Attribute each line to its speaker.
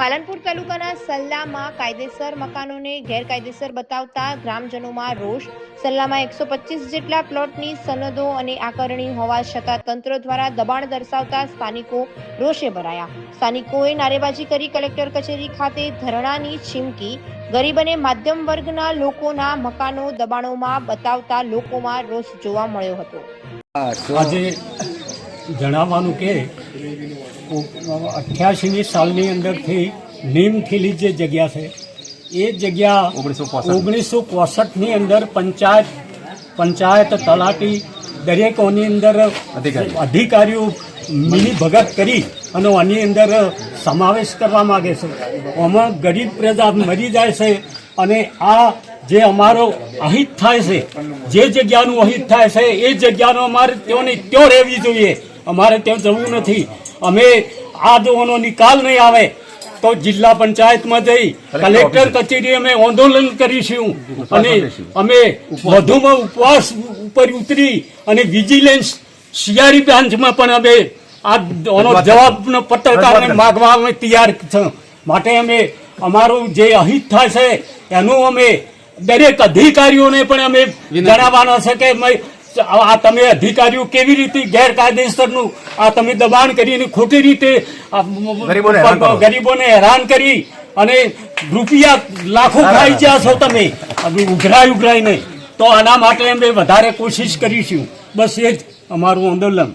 Speaker 1: પાલનપુર તાલુકાના સલ્લામાં કાયદેસર મકાનોને ગેરકાયદેસર બતાવતા ગ્રામજનોમાં રોષ. સલ્લામાં એકસો પચીસ જેટલા પ્લોટની સનદો અને આકરણી હોવા છતાં તંત્ર દ્વારા દબાણ દર્શાવતા સ્થાનિકો રોષે ભરાયા. સ્થાનિકોએ નારેબાજી કરી કલેક્ટર કચેરી ખાતે ધરણાની ચીમકી ગરીબ અને માધ્યમ વર્ગના લોકોના મકાનો દબાણોમાં બતાવતા લોકોમાં રોષ જોવા મળ્યો હતો.
Speaker 2: આજે જણાવવાનું કે અઠ્યાસીની સાલની અંદરથી નીમખીલી જે જગ્યા છે એ જગ્યા ઓગણીસો પોસઠની. અંદર પંચાયત પંચાયત તલાટી દરેકોની અંદર અધિકારીઓ. મિની ભગત કરી અને આની અંદર સમાવેશ કરવા માગે છે. આમાં ગરીબ પ્રજા મરી જાય છે અને આ જે અમારો અહિત થાય છે જે જગ્યાનું અહિત થાય છે એ જગ્યાનો અમારે તેઓની ત્યો રહેવી જોઈએ. અમારે ત્યાં જવું નથી. અમે આ દોવાનો નિકાલ નહીં આવે તો જિલ્લા પંચાયતમાં જઈ કલેક્ટર કચેરી અમે આંદોલન કરીશું. અને અમે વધુમાં ઉપવાસ ઉપર ઉતરી અને વિજિલન્સ સીઆરી બ્રાન્ચમાં પણ અમે આ આનો જવાબનો પત્રકારને માગવા અમે તૈયાર છે માટે અમે અમારું જે અહિત થશે એનું અમે દરેક અધિકારીઓને પણ અમે જણાવવાના છે કે અમે આ તમે અધિકારીઓ કેવી રીતે ગેરકાયદેસરનું આ તમે દબાણ કરીને ખોટી રીતે
Speaker 3: ગરીબોને હેરાન કરો.
Speaker 2: અને રૂપિયા લાખો ખાઈ ગયા છો તમે. ઉઘરાય ઉઘરાય નહીં. તો આના માટે અમે વધારે કોશિશ કરીશું બસ એ જ અમારું આંદોલન.